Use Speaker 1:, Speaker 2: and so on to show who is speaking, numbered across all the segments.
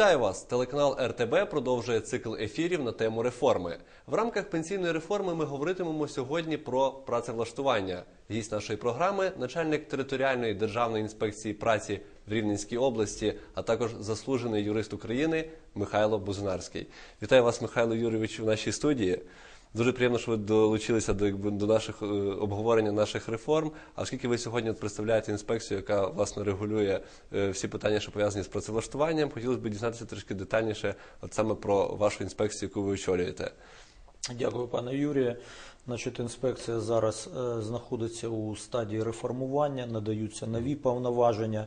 Speaker 1: Вітаю вас! Телеканал РТБ продовжує цикл ефірів на тему реформи. В рамках пенсійної реформи ми говоритимемо сьогодні про працевлаштування. Гість нашої програми, начальник територіальної державної інспекції праці в Рівненській області, а також заслужений юрист України Михайло Бузунарський. Вітаю вас, Михайло Юрійович, в нашій студії. Дуже приємно, що ви долучилися до, якби, до наших е, обговорення наших реформ. А оскільки ви сьогодні представляєте інспекцію, яка власне регулює е, всі питання, що пов'язані з працевлаштуванням, хотілося б дізнатися трішки детальніше, от саме про вашу інспекцію, яку ви очолюєте.
Speaker 2: Дякую, пане Юрію. Значить, інспекція зараз е, знаходиться у стадії реформування, надаються нові повноваження. Е,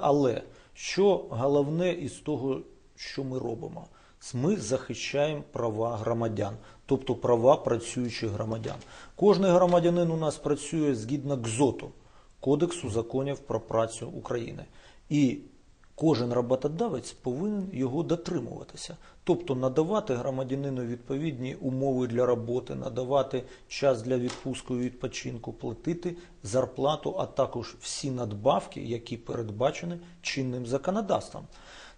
Speaker 2: але що головне із того, що ми робимо? Ми захищаємо права громадян, тобто права працюючих громадян. Кожний громадянин у нас працює згідно КЗОТу, Кодексу законів про працю України. І кожен роботодавець повинен його дотримуватися, тобто надавати громадянину відповідні умови для роботи, надавати час для відпустку і відпочинку, платити зарплату, а також всі надбавки, які передбачені чинним законодавством.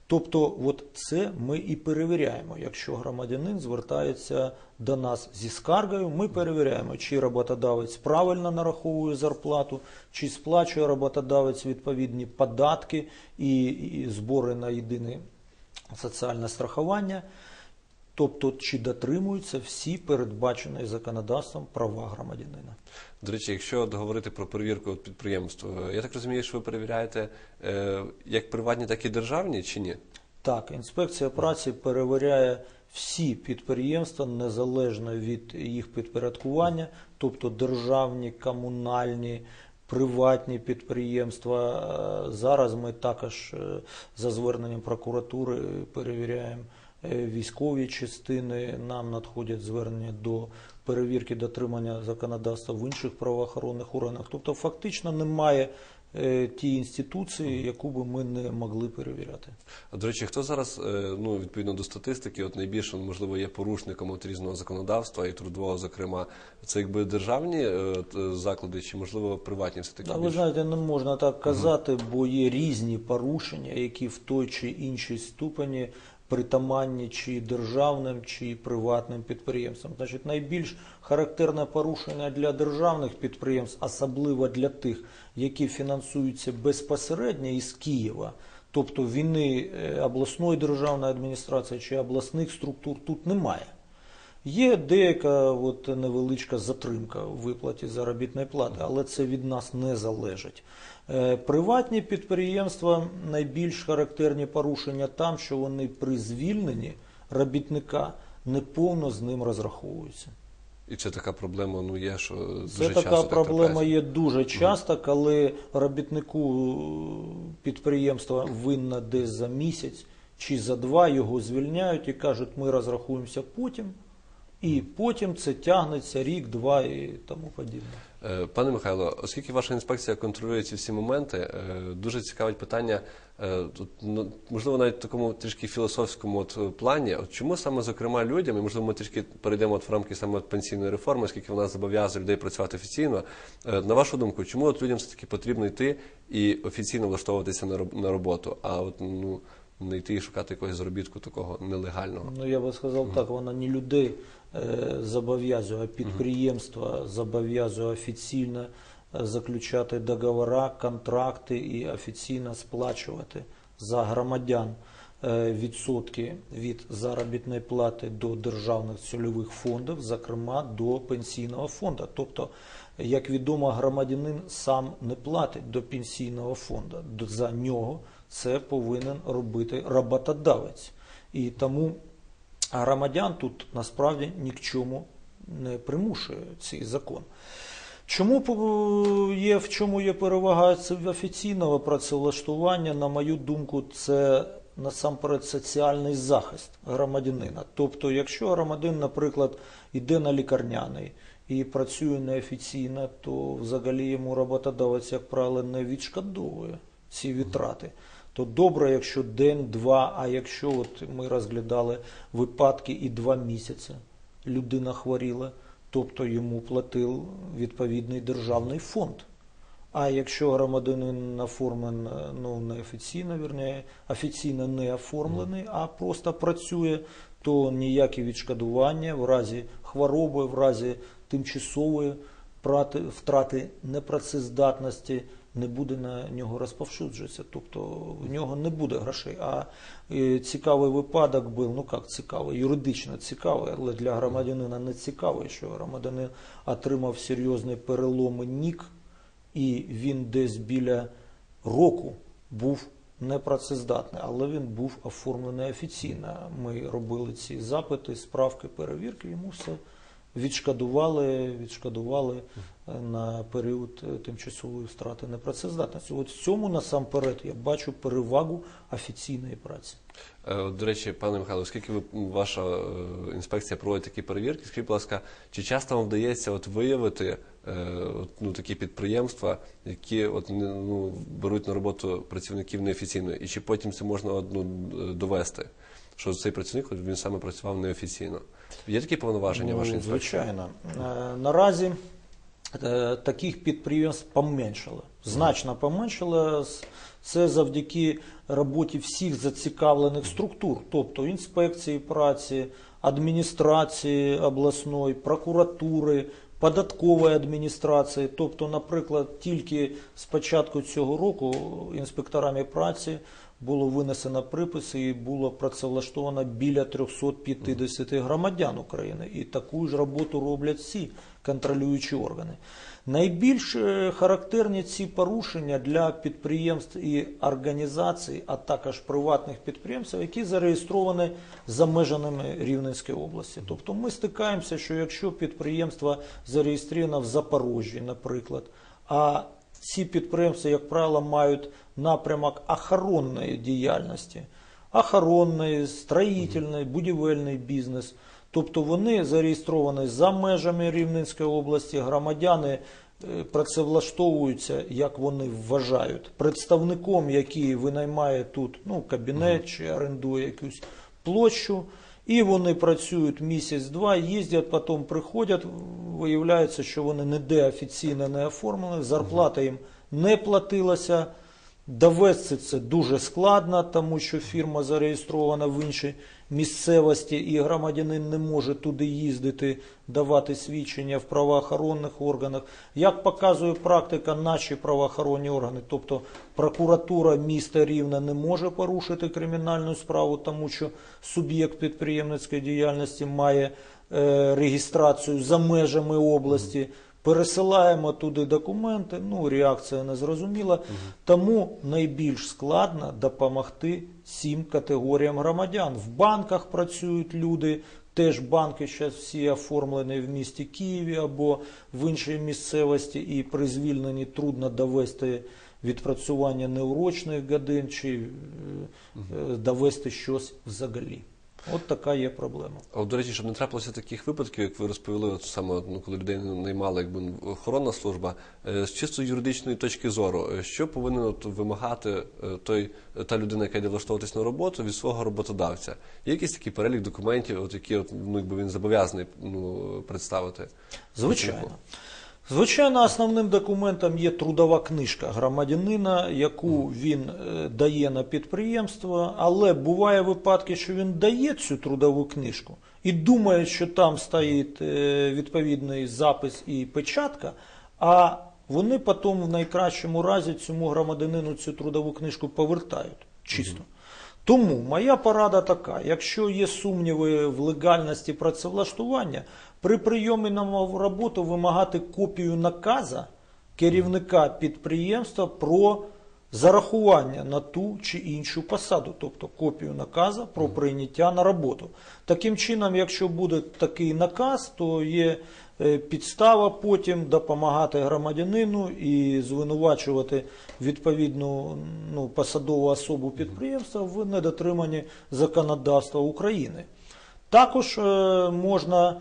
Speaker 2: Тобто, от це ми і перевіряємо. Якщо громадянин звертається до нас зі скаргою, ми перевіряємо, чи роботодавець правильно нараховує зарплату, чи сплачує роботодавець відповідні податки і, і збори на єдине соціальне страхування. Тобто, чи дотримуються всі передбачені законодавством права громадянина.
Speaker 1: До речі, якщо от говорити про перевірку от підприємств, е, я так розумію, що ви перевіряєте е, як приватні, так і державні, чи ні?
Speaker 2: Так, інспекція праці перевіряє всі підприємства незалежно від їх підпорядкування, тобто державні, комунальні, приватні підприємства. Е, Зараз ми також е, за зверненням прокуратури перевіряємо військові частини. Нам надходять звернення до перевірки дотримання законодавства в інших правоохоронних органах. Тобто, фактично немає е, тієї інституції, яку би ми не могли перевіряти.
Speaker 1: А до речі, хто зараз, е, ну відповідно до статистики, от найбільше можливо є порушником от різного законодавства і трудового, зокрема, це якби державні е, е, заклади, чи можливо приватні все таки
Speaker 2: А ви знаєте, не можна так казати, бо є різні порушення, які в той чи іншій ступені притаманні чи державним, чи приватним підприємствам. Значить, найбільш характерне порушення для державних підприємств, особливо для тих, які фінансуються безпосередньо із Києва. Тобто вини е, обласної державної адміністрації чи обласних структур тут немає. Є деяка от невеличка затримка в виплаті заробітної плати, але це від нас не залежить. Е, Приватні підприємства найбільш характерні порушення там, що вони при звільненні робітника неповно з ним розраховуються.
Speaker 1: І це така проблема, ну є, що дуже
Speaker 2: Це
Speaker 1: часто
Speaker 2: така
Speaker 1: так
Speaker 2: проблема
Speaker 1: трапляється.
Speaker 2: є дуже часто, коли робітнику підприємства винна десь за місяць чи за два його звільняють і кажуть, ми розрахуємося потім. І потім це тягнеться рік, два і тому подібне.
Speaker 1: Е, Пане Михайло, оскільки ваша інспекція контролює ці всі моменти, е, дуже цікавить питання, е, тут, ну, можливо, навіть в такому трішки філософському от плані. От чому саме зокрема людям, і можливо, ми трішки перейдемо от в рамки саме от пенсійної реформи, оскільки вона зобов'язує людей працювати офіційно. На вашу думку, чому от людям все таки потрібно йти і офіційно влаштовуватися на роботу, а от ну не йти і шукати якогось заробітку такого нелегального?
Speaker 2: Ну я би сказав так, вона не людей зобов'язує, а підприємства зобов'язує офіційно е, заключати договори, контракти і офіційно сплачувати за громадян е, відсотки від заробітної плати до державних цільових фондів, зокрема до пенсійного фонду. Тобто, як відомо, громадянин сам не платить до пенсійного фонду. За нього це повинен робити роботодавець. І тому громадян тут насправді ні к чому не примушує цей закон. Чому є, в чому є перевага офіційного працевлаштування, на мою думку, це насамперед соціальний захист громадянина. Тобто, якщо громадянин, наприклад, йде на лікарняний і працює неофіційно, то взагалі йому роботодавець, як правило, не відшкодовує ці витрати. То добре, якщо день-два, а якщо от ми розглядали випадки і два місяці людина хворіла, тобто йому платив відповідний державний фонд. А якщо громадянин оформлен е, ну, неофіційно, вірні, офіційно не оформлений, а просто працює, то ніякі відшкодування в разі хвороби, в разі тимчасової втрати непрацездатності не буде на нього розповсюджуватися. Тобто в нього не буде грошей. А е, цікавий випадок був, ну як цікавий, юридично цікавий, але для громадянина не цікавий, що громадянин отримав серйозний перелом нік, і він десь біля року був непрацездатний, але він був оформлений офіційно. Ми робили ці запити, справки, перевірки, йому все відшкодували, відшкодували на період е, тимчасової втрати непрацездатності. От в цьому насамперед я бачу перевагу офіційної праці.
Speaker 1: Е, До речі, пане Михайло, оскільки ви ваша е, інспекція проводить такі перевірки, скажіть, будь ласка, чи часто вам вдається от виявити от, ну, такі підприємства, які от, ну, беруть на роботу працівників неофіційно, і чи потім це можна ну, довести, що цей працівник він саме працював неофіційно? Є такі повноваження
Speaker 2: Ну,
Speaker 1: вашої інспекції?
Speaker 2: Звичайно. Наразі таких підприємств поменшало. Значно поменшало. Це завдяки роботі всіх зацікавлених структур, тобто інспекції праці, адміністрації обласної, прокуратури, податкової адміністрації. Тобто, наприклад, тільки з початку цього року інспекторами праці було винесено приписи і було працевлаштовано біля 350 громадян України. І таку ж роботу роблять всі контролюючі органи. Найбільш е, характерні ці порушення для підприємств і організацій, а також приватних підприємств, які зареєстровані за межами Рівненської області. Тобто ми стикаємося, що якщо підприємство зареєстровано в Запоріжжі, наприклад, а ці підприємства, як правило, мають напрямок охоронної діяльності, охоронний, строїтельний, будівельний бізнес. Тобто вони зареєстровані за межами Рівненської області, громадяни е, працевлаштовуються, як вони вважають, представником, який винаймає тут ну, кабінет чи орендує якусь площу. І вони працюють місяць-два, їздять, потім приходять, виявляється, що вони ніде офіційно не оформлені, зарплата їм не платилася. Довести це дуже складно, тому що фірма зареєстрована в іншій місцевості, і громадянин не може туди їздити, давати свідчення в правоохоронних органах. Як показує практика, наші правоохоронні органи, тобто прокуратура міста Рівна не може порушити кримінальну справу, тому що суб'єкт підприємницької діяльності має реєстрацію за межами області. Пересилаємо туди документи, ну реакція незрозуміла. Тому найбільш складно допомогти цим категоріям громадян. В банках працюють люди, теж банки зараз всі оформлені в місті Києві або в іншій місцевості, і при звільненні трудно довести відпрацювання неурочних годин чи е, е, довести щось взагалі. От така є проблема.
Speaker 1: А до речі, щоб не трапилося таких випадків, як ви розповіли, от саме ну, коли людей наймала якби охоронна служба, е, з чисто юридичної точки зору, е, що повинен от, вимагати е, той та людина, яка йде влаштовуватись на роботу від свого роботодавця? Є якийсь такий перелік документів, от які от, ну, якби він зобов'язаний ну, представити?
Speaker 2: Звичайно. Звичайно, основним документом є трудова книжка громадянина, яку він е, дає на підприємство, але буває випадки, що він дає цю трудову книжку і думає, що там стоїть е, відповідний запис і печатка, а вони потім в найкращому разі цьому громадянину цю трудову книжку повертають чисто. Тому моя порада така: якщо є сумніви в легальності працевлаштування, при прийомі на роботу вимагати копію наказа керівника підприємства про зарахування на ту чи іншу посаду, тобто копію наказа про прийняття на роботу. Таким чином, якщо буде такий наказ, то є підстава потім допомагати громадянину і звинувачувати відповідну ну, посадову особу підприємства в недотриманні законодавства України. Також е, можна е,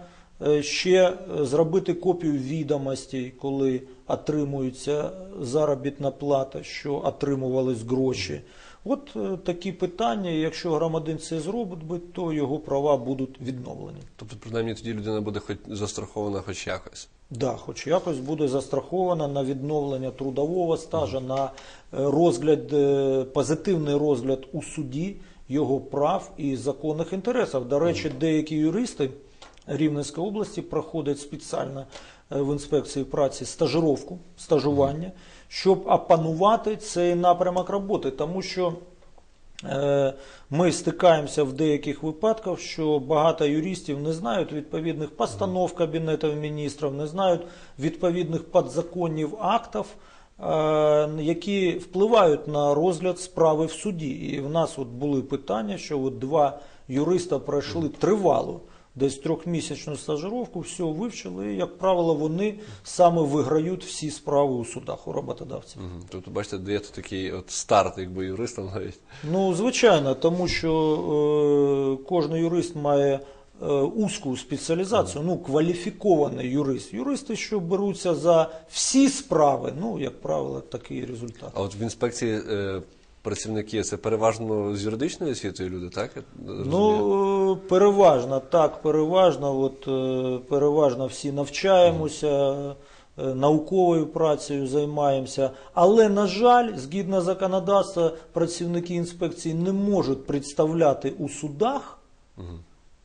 Speaker 2: ще е, зробити копію відомостей, коли отримується заробітна плата, що отримувались гроші. От е, такі питання, якщо громадян це зробить, то його права будуть відновлені.
Speaker 1: Тобто, принаймні, тоді людина буде хоч застрахована хоч якось.
Speaker 2: Да, хоч якось буде застрахована на відновлення трудового стажу, на е, розгляд, е, позитивний розгляд у суді його прав і законних інтересів. До речі, деякі юристи Рівненської області проходять спеціально е, в інспекції праці стажировку, стажування, щоб опанувати цей напрямок роботи, тому що Е, Ми стикаємося в деяких випадках, що багато юристів не знають відповідних постанов Кабінету міністрів, не знають відповідних підзаконів актів, е, які впливають на розгляд справи в суді. І в нас от були питання, що от два юриста пройшли тривалу. Десь трьохмісячну стажировку, все вивчили, і, як правило, вони саме виграють всі справи у судах у роботодавців.
Speaker 1: Мгм. Тобто, бачите, даєте такий от старт, якби юристам навіть.
Speaker 2: Ну, звичайно, тому що е, кожен юрист має е, узьку спеціалізацію, ну, кваліфікований юрист. Юристи, що беруться за всі справи, ну, як правило, такий результат.
Speaker 1: А от в інспекції е, працівники це переважно з юридичною освітою люди, так? Я?
Speaker 2: Ну, переважно, так, переважно, от, е, переважно всі навчаємося, е, науковою працею займаємося. Але, на жаль, згідно законодавства, працівники інспекції не можуть представляти у судах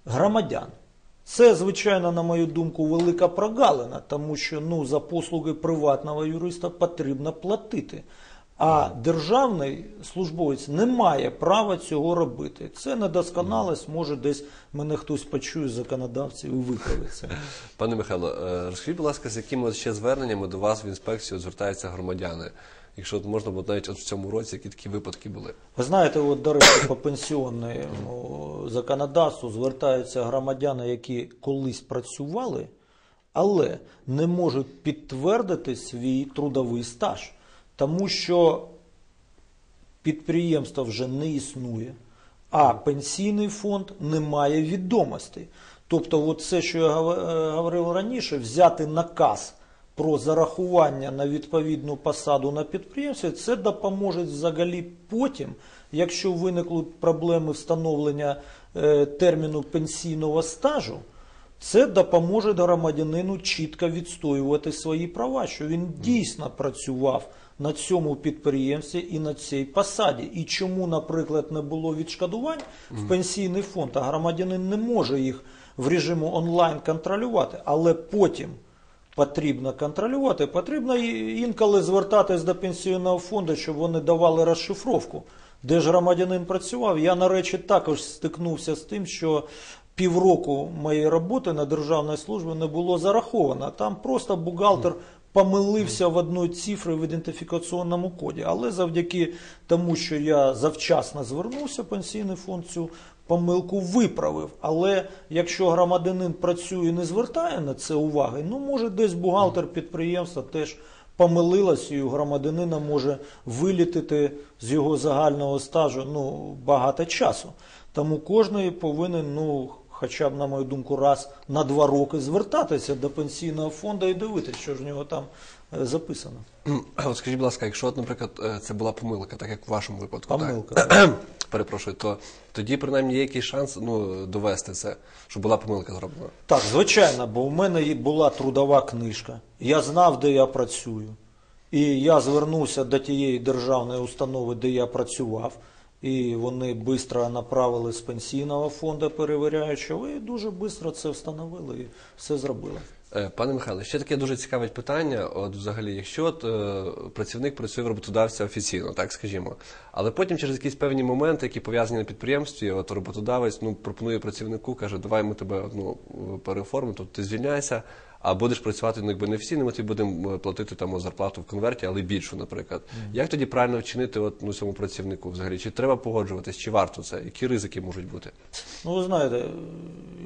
Speaker 2: громадян. Це, звичайно, на мою думку, велика прогалина, тому що ну, за послуги приватного юриста потрібно платити. А державний службовець не має права цього робити. Це недосконалість, може десь мене хтось почує з законодавців і виправить.
Speaker 1: Пане Михайло, е, розкажіть, будь ласка, з якими ще зверненнями до вас в інспекцію звертаються громадяни? Якщо от можна, бо навіть от в цьому році які такі випадки були.
Speaker 2: Ви знаєте, от, до речі, по пенсіонному законодавству звертаються громадяни, які колись працювали, але не можуть підтвердити свій трудовий стаж, тому що підприємства вже не існує, а пенсійний фонд не має відомостей. Тобто, от це, що я е, говорив раніше, взяти наказ про зарахування на відповідну посаду на підприємстві, це допоможе взагалі потім, якщо виникнуть проблеми встановлення е, терміну пенсійного стажу, це допоможе громадянину чітко відстоювати свої права, що він дійсно працював на цьому підприємстві і на цій посаді. І чому, наприклад, не було відшкодувань в пенсійний фонд, а громадянин не може їх в режиму онлайн контролювати, але потім потрібно контролювати, потрібно інколи звертатись до пенсійного фонду, щоб вони давали розшифровку, де ж громадянин працював. Я, на речі, також стикнувся з тим, що півроку моєї роботи на державній службі не було зараховано. Там просто бухгалтер помилився в одної цифри в ідентифікаційному коді. Але завдяки тому, що я завчасно звернувся, пенсійний фонд цю помилку виправив. Але якщо громадянин працює і не звертає на це уваги, ну може десь бухгалтер підприємства теж помилилась, і у громадянина може вилітити з його загального стажу ну, багато часу. Тому кожен повинен, ну, хоча б, на мою думку, раз на два роки звертатися до пенсійного фонду і дивитися, що ж в нього там е, записано.
Speaker 1: От скажіть, будь ласка, якщо, от, наприклад, е, це була помилка, так як в вашому випадку,
Speaker 2: Помилка,
Speaker 1: так? перепрошую, то тоді принаймні є якийсь шанс ну, довести це, щоб була помилка зроблена.
Speaker 2: Так, звичайно, бо в мене була трудова книжка. Я знав, де я працюю. І я звернувся до тієї державної установи, де я працював. І вони швидко направили з пенсійного фонду перевіряючого, і дуже швидко це встановили і все зробили.
Speaker 1: Е, Пане Михайло, ще таке дуже цікаве питання. От взагалі, якщо от, е, працівник працює в роботодавця офіційно, так скажімо, але потім через якісь певні моменти, які пов'язані на підприємстві, от роботодавець ну пропонує працівнику, каже, давай ми тебе ну, переоформимо, тобто ти звільняйся, а будеш працювати ну, якби не офіційно, ми тобі будемо е, платити там зарплату в конверті, але більшу, наприклад. Як тоді правильно вчинити от, ну, цьому працівнику взагалі? Чи треба погоджуватись, чи варто це? Які ризики можуть бути?
Speaker 2: Ну, ви знаєте,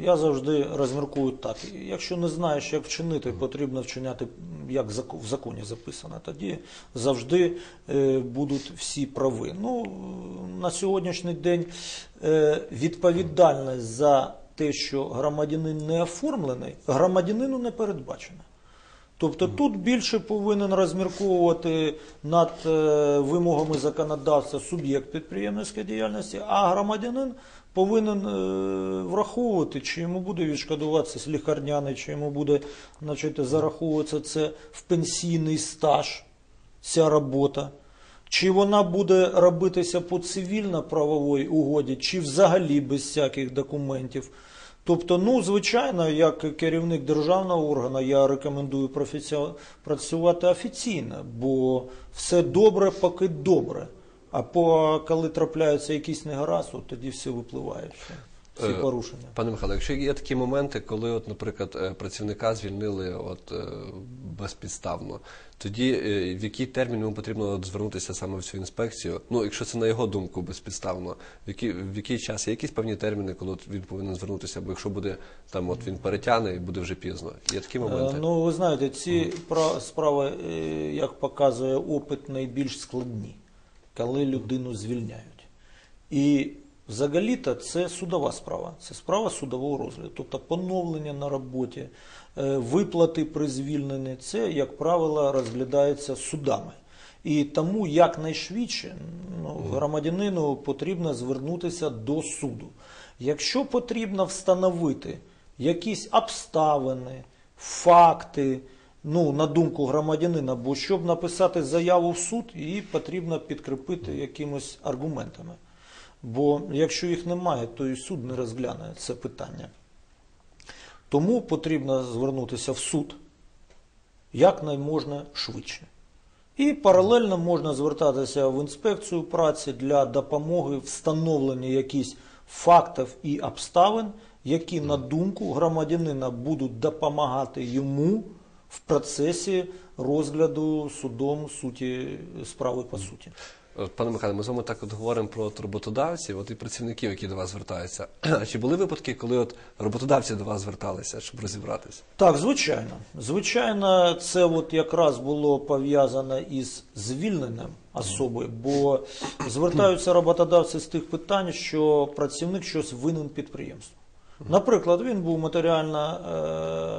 Speaker 2: я завжди розміркую так. Якщо не знаєш, як вчинити, потрібно вчиняти, як в законі записано. Тоді завжди е, будуть всі прави. Ну, на сьогоднішній день е, відповідальність за те, що громадянин не оформлений, громадянину не передбачена. Тобто тут більше повинен розмірковувати над е, вимогами законодавця суб'єкт підприємницької діяльності, а громадянин повинен е, враховувати, чи йому буде відшкодуватися лікарняний, чи йому буде значить, зараховуватися це в пенсійний стаж, ця робота. Чи вона буде робитися по цивільно-правовій угоді, чи взагалі без всяких документів. Тобто, ну, звичайно, як керівник державного органу, я рекомендую працювати офіційно, бо все добре, поки добре. А по, коли трапляються якісь негаразд, от тоді все випливає, всі
Speaker 1: Е,
Speaker 2: порушення.
Speaker 1: Пане Михайло, якщо є такі моменти, коли, от, наприклад, е, працівника звільнили от, е, безпідставно, тоді в який термін йому потрібно от звернутися саме в цю інспекцію? Ну, якщо це на його думку безпідставно, в який, в який час є якісь певні терміни, коли от він повинен звернутися, бо якщо буде там, от він перетягне і буде вже пізно. Є такі моменти?
Speaker 2: Ну, ви знаєте, ці пра- справи, як показує опит, найбільш складні, коли людину звільняють. І взагалі-то це судова справа, це справа судового розгляду. Тобто поновлення на роботі, е, виплати при звільненні, це, як правило, розглядається судами. І тому якнайшвидше ну, громадянину потрібно звернутися до суду. Якщо потрібно встановити якісь обставини, факти, ну, на думку громадянина, бо щоб написати заяву в суд, її потрібно підкріпити якимось аргументами. Бо якщо їх немає, то і суд не розгляне це питання. Тому потрібно звернутися в суд якнайможна швидше. І паралельно можна звертатися в інспекцію праці для допомоги встановлення якихось фактів і обставин, які, на думку громадянина, будуть допомагати йому в процесі розгляду судом суті справи по суті.
Speaker 1: Пане Михайло, ми з вами так от говоримо про от роботодавців, от і працівників, які до вас звертаються. А чи були випадки, коли от роботодавці до вас зверталися, щоб розібратися?
Speaker 2: Так, звичайно. Звичайно, це от якраз було пов'язано із звільненням особи, бо звертаються роботодавці з тих питань, що працівник щось винен підприємству. Наприклад, він був матеріально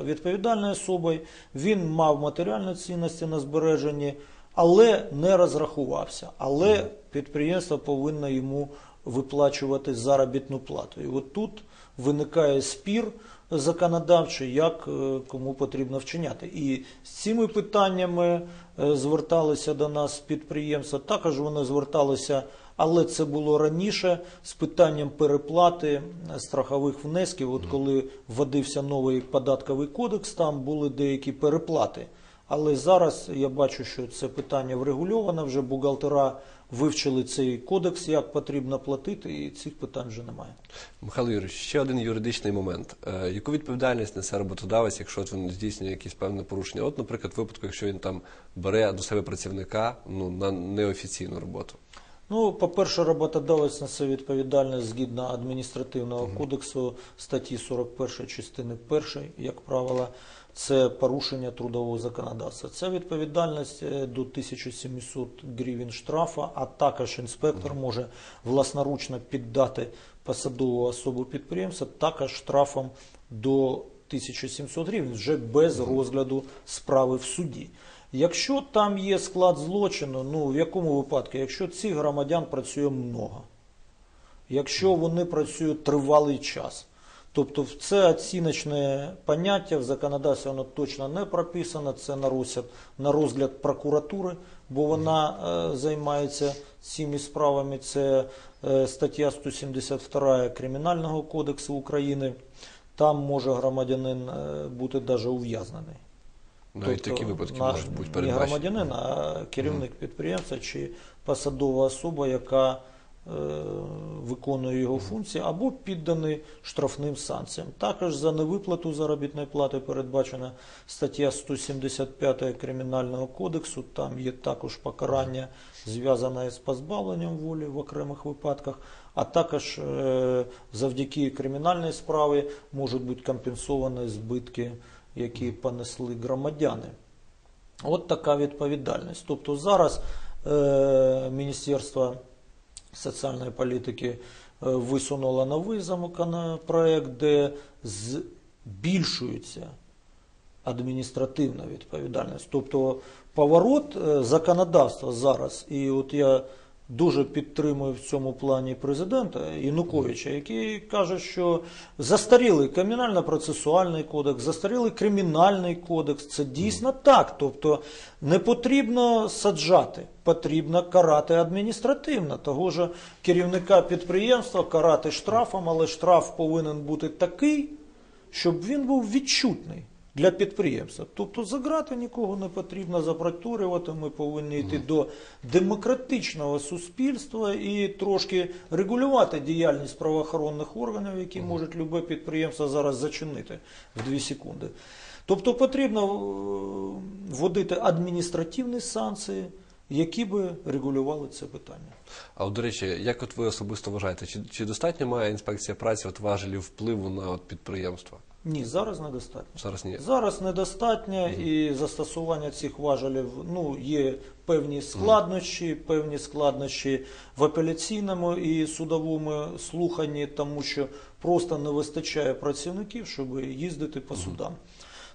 Speaker 2: е, відповідальною особою, він мав матеріальні цінності на збереженні, але не розрахувався. Але підприємство повинно йому виплачувати заробітну плату. І от тут виникає спір законодавчий, як е, кому потрібно вчиняти. І з цими питаннями е, зверталися до нас підприємства. Також вони зверталися, але це було раніше з питанням переплати е, страхових внесків. От коли вводився новий податковий кодекс, там були деякі переплати. Але зараз я бачу, що це питання врегульовано, вже бухгалтера вивчили цей кодекс, як потрібно платити, і цих питань вже немає.
Speaker 1: Михайло Юрійович, ще один юридичний момент. Е, яку відповідальність несе роботодавець, якщо він здійснює якісь певне порушення? От, наприклад, в випадку, якщо він там бере до себе працівника ну, на неофіційну роботу.
Speaker 2: Ну, по-перше, роботодавець несе відповідальність згідно адміністративного кодексу статті 41 частини 1, як правило, це порушення трудового законодавства. Це відповідальність е, до 1700 гривень штрафа, а також інспектор може власноручно піддати посадову особу підприємства також штрафом до 1700 гривень вже без розгляду справи в суді. Якщо там є склад злочину, ну в якому випадку? Якщо цих громадян працює много, якщо вони працюють тривалий час, тобто це оціночне поняття в законодавстві воно точно не прописано, це на на розгляд прокуратури, бо вона е, займається цими справами. Це е, стаття 172 Кримінального кодексу України. Там може громадянин е, бути навіть ув'язнений.
Speaker 1: Навіть такі випадки
Speaker 2: наш-
Speaker 1: можуть бути
Speaker 2: не громадянин, а керівник підприємства чи посадова особа, яка е, виконує його функції, або підданий штрафним санкціям. Також за невиплату заробітної плати передбачена стаття 175 Кримінального кодексу. Там є також покарання зв'язане з позбавленням волі в окремих випадках, а також е, завдяки кримінальній справі можуть бути компенсовані збитки, які понесли громадяни. От така відповідальність. Тобто зараз е, Міністерство соціальної політики е, висунуло новий законопроект, де збільшуються адміністративна відповідальність. Тобто поворот е, законодавства зараз, і от я дуже підтримую в цьому плані президента Януковича, який каже, що застарілий кримінально-процесуальний кодекс, застарілий кримінальний кодекс. Це дійсно так. Тобто не потрібно саджати, потрібно карати адміністративно. Того ж керівника підприємства карати штрафом, але штраф повинен бути такий, щоб він був відчутний. Для підприємства. Тобто за грати нікого не потрібно запротурювати. Ми повинні йти до демократичного суспільства і трошки регулювати діяльність правоохоронних органів, які можуть любе підприємство зараз зачинити в 2 секунди. Тобто потрібно е, вводити адміністративні санкції, які би регулювали це питання.
Speaker 1: А от, до речі, як от ви особисто вважаєте, чи, чи достатньо має інспекція праці от важелів впливу на от підприємства?
Speaker 2: Ні, зараз недостатньо.
Speaker 1: Зараз ні.
Speaker 2: Зараз недостатньо і застосування цих важелів ну, є певні складнощі, певні складнощі в апеляційному і судовому слуханні, тому що просто не вистачає працівників, щоб їздити по судам.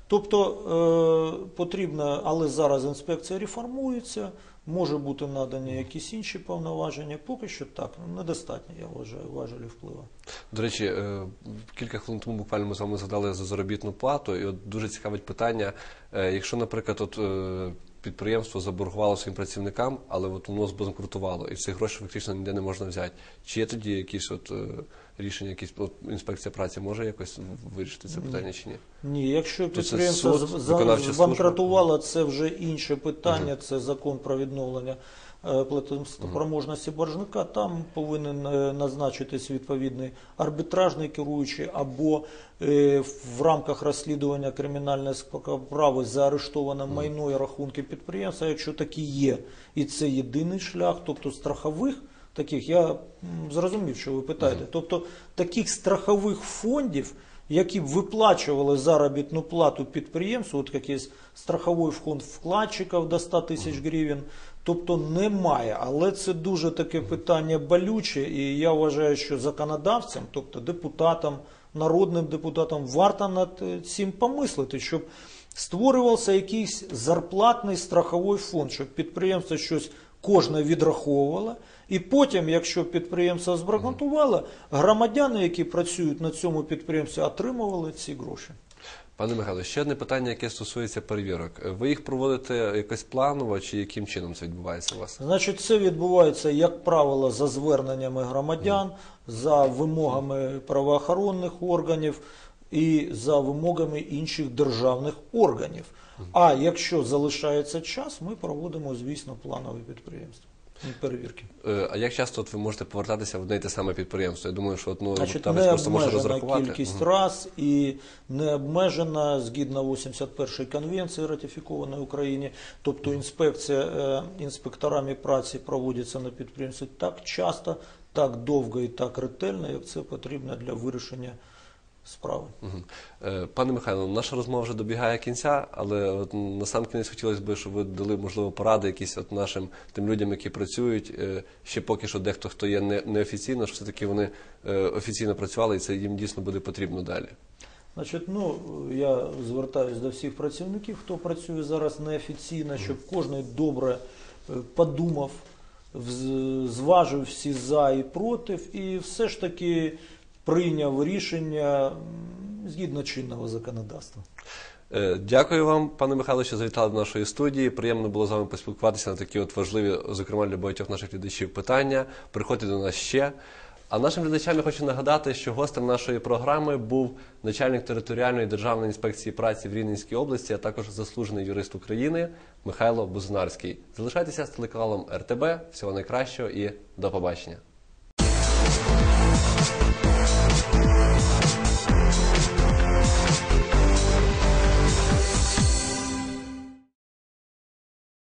Speaker 2: Тобто е, потрібно, але зараз інспекція реформується, може бути надані якісь інші повноваження. Поки що так, недостатньо, я вважаю, важелі впливу.
Speaker 1: До речі, е, кілька хвилин тому буквально ми з вами згадали за заробітну плату, і от дуже цікавить питання. е, Якщо, наприклад, от е, підприємство заборгувало своїм працівникам, але от воно збанкрутувало, і цих грошей фактично ніде не можна взяти. Чи є тоді якісь от рішення, якісь інспекція праці може якось вирішити це питання чи ні?
Speaker 2: Ні, якщо підприємство
Speaker 1: суд,
Speaker 2: з- за-
Speaker 1: виконавча служба?
Speaker 2: збанкрутувало, це вже інше питання, це закон про відновлення е, платоспроможності боржника. Там повинен е, назначитись відповідний арбітражний керуючий або е, в рамках розслідування кримінальної справи заарештоване майно і рахунки підприємства, якщо такі є. І це єдиний шлях, тобто страхових. Таких я зрозумів, що ви питаєте. Тобто таких страхових фондів, які б виплачували заробітну плату підприємству, от якийсь страховий фонд вкладчиків до 100 тисяч гривень, тобто немає. Але це дуже таке питання болюче, і я вважаю, що законодавцям, тобто депутатам, народним депутатам, варто над е, цим помислити, щоб створювався якийсь зарплатний страховий фонд, щоб підприємство щось кожне відраховувало. І потім, якщо підприємство збанкрутувало, громадяни, які працюють на цьому підприємстві, отримували ці гроші.
Speaker 1: Пане Михайло, ще одне питання, яке стосується перевірок. Ви їх проводите якось планово, чи яким чином це відбувається у вас?
Speaker 2: Значить, це відбувається, як правило, за зверненнями громадян, за вимогами правоохоронних органів і за вимогами інших державних органів. А якщо залишається час, ми проводимо, звісно, планові підприємства. Перевірки.
Speaker 1: Е, А як часто от ви можете повертатися в одне і те саме підприємство? Я думаю, що от, ну,
Speaker 2: Значить, не
Speaker 1: просто може розрахувати.
Speaker 2: кількість
Speaker 1: Мгм.
Speaker 2: раз і не обмежена згідно 81 конвенції, ратифікованої в Україні. Тобто інспекція е, інспекторами праці проводиться на підприємстві так часто, так довго і так ретельно, як це потрібно для вирішення справи.
Speaker 1: Е, Пане Михайло, наша розмова вже добігає кінця, але от на сам кінець хотілося б, щоб ви дали можливо поради якісь от нашим тим людям, які працюють. е, Ще поки що дехто хто є неофіційно, що все-таки вони е, офіційно працювали, і це їм дійсно буде потрібно далі.
Speaker 2: Значить, ну я звертаюся до всіх працівників, хто працює зараз неофіційно, щоб кожен добре подумав, зважив всі за і проти, і все ж таки прийняв рішення згідно чинного законодавства.
Speaker 1: Е, Дякую вам, пане Михайло, що завітали до нашої студії. Приємно було з вами поспілкуватися на такі от важливі, зокрема для багатьох наших глядачів, питання. Приходьте до нас ще. А нашим глядачам я хочу нагадати, що гостем нашої програми був начальник територіальної державної інспекції праці в Рівненській області, а також заслужений юрист України Михайло Бузунарський. Залишайтеся з телеканалом РТБ. Всього найкращого і до побачення.